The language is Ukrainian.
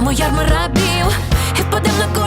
моя мрабів і впадем на